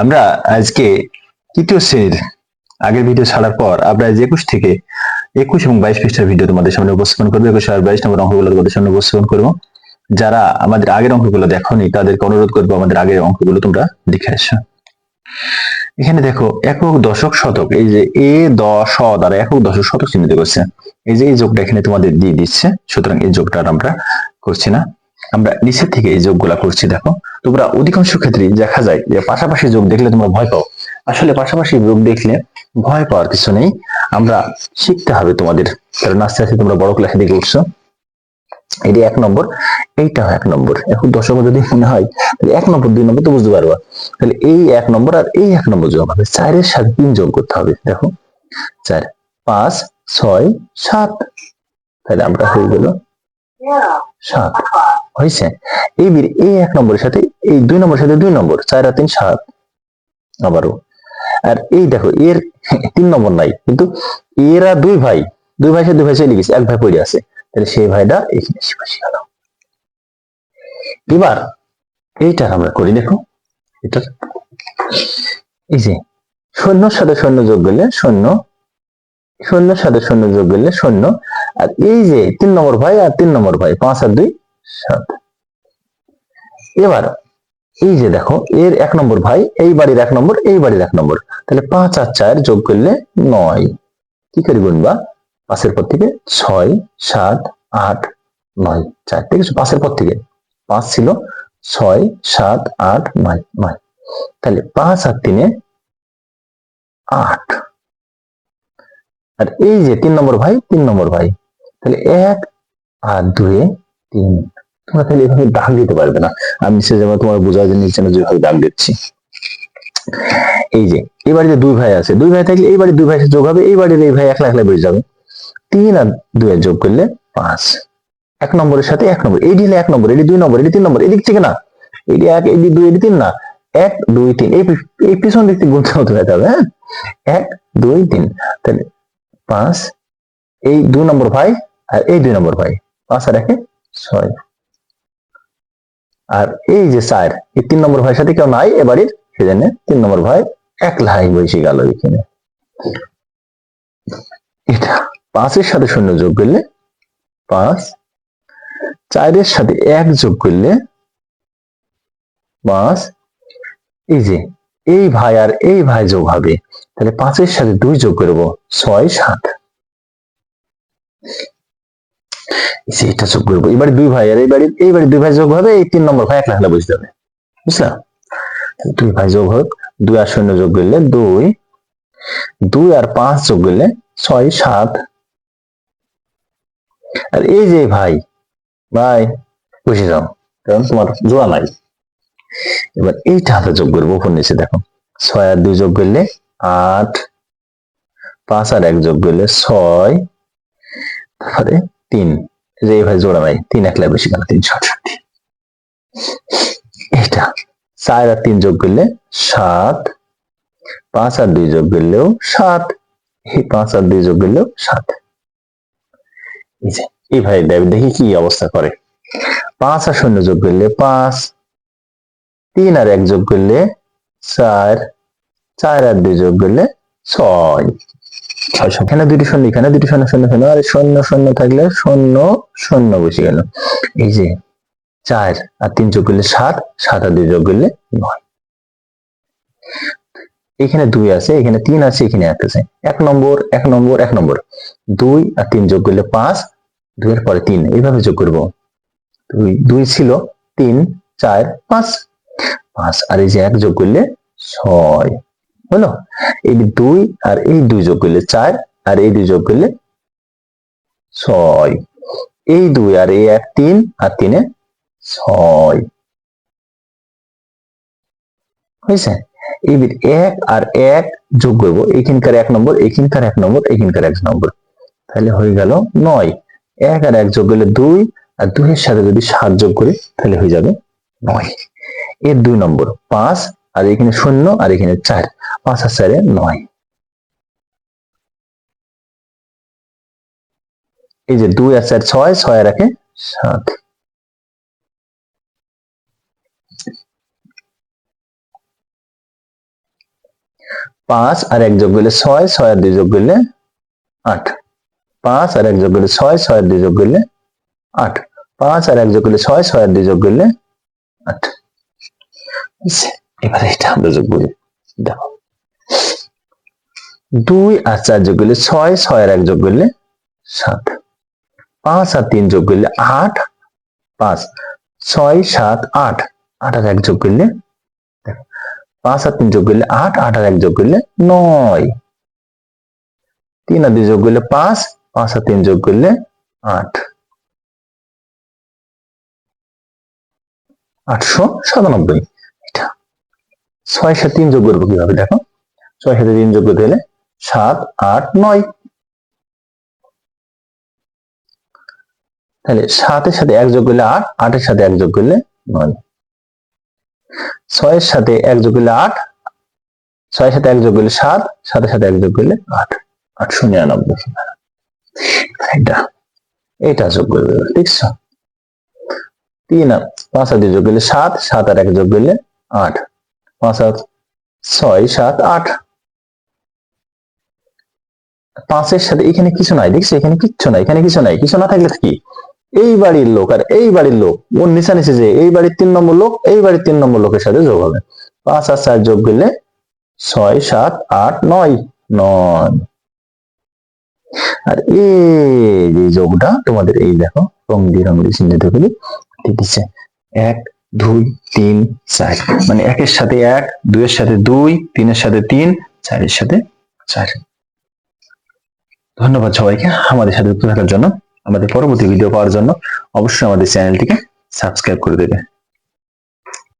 আমরা আজকে তৃতীয় শ্রেণির আগের ভিডিও ছাড়ার পর আমরা আজ একুশ থেকে একুশ এবং বাইশ পৃষ্ঠার ভিডিও তোমাদের সামনে উপস্থাপন করব। একুশ আর বাইশ নম্বর অঙ্কগুলো তোমাদের সামনে উপস্থাপন করব। যারা আমাদের আগের অঙ্কগুলো দেখোনি, তাদেরকে অনুরোধ করব আমাদের আগের অঙ্কগুলো তোমরা দেখে আসো। এখানে দেখো, একক দশক শতক, এই যে এ দশ দ্বারা একক দশক শতক চিহ্নিত করছে। এই যে এই যোগটা এখানে তোমাদের দিয়ে দিচ্ছে, সুতরাং এই যোগটা আমরা করছি না। আমরা নিচের থেকে এই যোগগুলা করছি, দেখো। তোমরা অধিকাংশ ক্ষেত্রে দেখা যায় যে পাশাপাশি যোগ দেখলে তোমরা ভয় পাও। আসলে পাশাপাশি যোগ দেখলে ভয় পাওয়ার কিছু নেই। আমরা শিখতে হবে তোমাদের। কারণ আস্তে আস্তে তোমরা বড় ক্লাসে দিকে উঠছো। এটি এক নম্বর। এইটাও এক নম্বর। এখন দশক যদি মনে হয়, তাহলে এক নম্বর, দুই নম্বর তো বুঝতে পারবা। তাহলে এই এক নম্বর আর এই এক নম্বর যোগ হবে। চারের সাথে তিন যোগ করতে হবে, দেখো। চার, পাঁচ, ছয়, সাত। তাহলে আমরা হয়ে গেল সাত। হয়েছে এই এক নম্বরের সাথে, এই দুই নম্বরের সাথে দুই নম্বর, চার আর তিন সাত। আবারও। আর এই দেখো, এর তিন নম্বর নাই, কিন্তু এরা দুই ভাই দুই ভাই সাথে দুই ভাই এক ভাই পড়ে আছে। তাহলে সেই ভাইটা এখানে বসে গেল। এবার এইটা আমরা করি, দেখো। এটা এই যে শূন্যর সাথে শূন্য যোগ করলে শূন্য শূন্যর সাথে শূন্য যোগ করলে শূন্য আর এই যে তিন নম্বর ভাই আর তিন নম্বর ভাই, পাঁচ আর দুই, সাত। এবার এই যে দেখো, এর এক নম্বর ভাই, এই বাড়ির এক নম্বর, এই বাড়ির এক নম্বর। তাহলে পাঁচ আর চার যোগ করলে নয়। কি করে গুনবা? পাঁচের পর থেকে ছয়, সাত, আট, নয়। চার, ঠিক আছে? পাঁচের পর থেকে। পাঁচ ছিল ছয়, সাত, আট, নয় নয়। তাহলে পাঁচ আর তিনে আট। আর এই যে তিন নম্বর ভাই, তিন নম্বর ভাই, তাহলে এক আর দুয়ে তিন। তোমরা তাহলে এভাবে দাগ দিতে পারবে না। আমি সে যেমন তোমার বোঝার জন্য নিচে যেভাবে দাগ দিচ্ছি। এই যে, এই বাড়িতে দুই ভাই আছে। দুই ভাই থাকলে এই বাড়ির দুই ভাই যোগ হবে, এই বাড়ির এই ভাই একলা একলা বেড়ে যাবে। তিন আর দুই যোগ করলে পাঁচ। এক নম্বরের সাথে এক নম্বর। এই দিলে এক নম্বর এটি দুই নম্বর এটি তিন নম্বর এদিক থেকে না। এটি এক এটি দুই এটি তিন না। এক, দুই, তিন। এই পিছন দিক থেকে গুনতে হতে হবে হ্যাঁ? এক, দুই, তিন। তাহলে পাঁচ, এই দুই নম্বর ভাই আর এই দুই নম্বর ভাই। পাঁচ আর একে ছয়। আর এই যে চার, এই তিন নম্বর ভাইয়ের সাথে কেউ নাই, এ বাড়ির সেজন্য তিন নম্বর ভাই এক লাই বসে গেল এখানে। এটা পাঁচের সাথে শূন্য যোগ করলে পাঁচ, চারের সাথে এক যোগ করলে পাঁচ। এই যে এই ভাই আর এই ভাই যোগ হবে। তাহলে পাঁচের সাথে দুই যোগ করব ছয় সাত। এটা যোগ করব এবারে দুই ভাই আর এই বাড়ির এই বাড়ির দুই ভাই যোগ হবে, এই তিন নম্বর ভাই একলা একলা বুঝতে হবে। বুঝলাম দুই ভাই যোগ হোক, দুই আর শূন্য যোগ করলে দুই দুই আর পাঁচ যোগ করলে ছয় সাত। আর এই যে ভাই ভাই বসে যাও, কারণ তোমার জোড়া নাই। এবার এইটা হাতে যোগ করব, উপর নিচে দেখো। ছয় আর দুই যোগ করলে আট, পাঁচ আর এক যোগ করলে ছয়, তারপরে তিন। যে এই ভাই জোড়া নাই তিন একলা বেশি গেল তিনশো আটষট্টি এটা চার আর তিন যোগ করলে সাত, পাঁচ আর দুই যোগ করলেও সাত। এই পাঁচ আর দুই যোগ করলেও সাত। এই ভাই দেখ দেখি কি অবস্থা করে। পাঁচ আর শূন্য যোগ করলে পাঁচ তিন আর এক যোগ করলে চার চার আর দুই যোগ করলে ছয়। ছয়। এখানে দুটি শূন্য, এখানে দুটি শূন্য শূন্য শূন্য, আর শূন্য শূন্য থাকলে শূন্য শূন্য বসে গেল। এই যে চার আর তিন যোগ করলে সাত সাত আর দুই যোগ করলে নয়। এখানে দুই আছে, এখানে তিন আছে, এখানে এক আছে। এক নম্বর এক নম্বর এক নম্বর। দুই আর তিন যোগ করলে পাঁচ, দুইয়ের পরে তিন। এইভাবে যোগ করব। দুই দুই ছিল তিন, চার, পাঁচ। পাঁচ আর এই যে এক যোগ করলে ছয়। হলো? এই দুই আর এই দুই যোগ করলে চার আর এই দুই যোগ করলে ছয়। এই দুই আর এই এক তিন আর তিনে ছয়। হয়েছে? এবার এক আর এক যোগ করব, এখানকার এক নম্বর, এখানকার এক নম্বর, এখানকার এক নম্বর। তাহলে হয়ে গেল নয়। এক আর এক যোগ করলে দুই, আর দুইয়ের সাথে যদি সাত যোগ করি, তাহলে হয়ে যাবে নয়। এর দুই নম্বর, পাঁচ আর এখানে শূন্য আর এখানে চার। পাঁচ আর চারে নয়। এই যে দুই আর চার ছয় ছয় আর একে সাত। পাঁচ আর এক যোগ করলে ছয় ছয় আর দুই যোগ করলে আট। পাঁচ আর এক যোগ করলে ছয় ছয় আর দুই যোগ করলে আট। পাঁচ আর এক যোগ করলে ছয় ছয় আর দুই যোগ করলে আট? এবারে এটা আমরা যোগ করি দেখো। দুই আর চার যোগ করলে ছয় ছয় আর এক যোগ করলে সাত। পাঁচ আর তিন যোগ করলে আট, পাঁচ, ছয়, সাত, আট। আট আর এক যোগ করলে পাঁচ আর তিন যোগ করলে আট আট আর এক যোগ করলে নয়। তিন আর দুই যোগ করলে পাঁচ পাঁচ আর তিন যোগ করলে আট। আটশো সাতানব্বই। ছয় সাথে তিন যোগ করব কীভাবে? দেখো ছয় সাথে তিন যোগ করতে হলে সাত, আট, নয়। তাহলে সাতের সাথে এক যোগ করলে আট, আটের সাথে এক যোগ করলে নয়। ছয়ের সাথে এক যোগ করলে আট, ছয়ের সাথে এক যোগ করলে সাত, সাতের সাথে এক যোগ করলে আট। আটশো নিরানব্বই। এটা এটা যোগ করবে, দেখছ? তিন পাঁচ আর যোগ করলে সাত সাত আর এক যোগ করলে আট। পাঁচ আর ছয় সাত আট। পাঁচের সাথে এখানে কিছু নাই, দেখছ? এখানে কিচ্ছু নাই, এখানে কিছু নাই, কিছু না থাকলে কি? এই বাড়ির লোক আর এই বাড়ির লোক ওর নিচা নিচে যে, এই বাড়ির তিন নম্বর লোক, এই বাড়ির তিন নম্বর লোকের সাথে যোগ হবে। পাঁচ আর চার যোগ করলে ছয়, সাত, আট, নয় নয়। আর এই যোগটা তোমাদের এই দেখো, রং দিয়ে দিয়ে চিহ্নিত করি ঠিক আছে এক দুই, তিন, চার। মানে একের সাথে এক, দুইয়ের সাথে দুই, তিনের সাথে তিন, চারের সাথে চার। ধন্যবাদ সবাইকে আমাদের সাথে যুক্ত থাকার জন্য, আমাদের পরবর্তী ভিডিও পাওয়ার জন্য। অবশ্যই আমাদের চ্যানেলটিকে সাবস্ক্রাইব করে দেবে।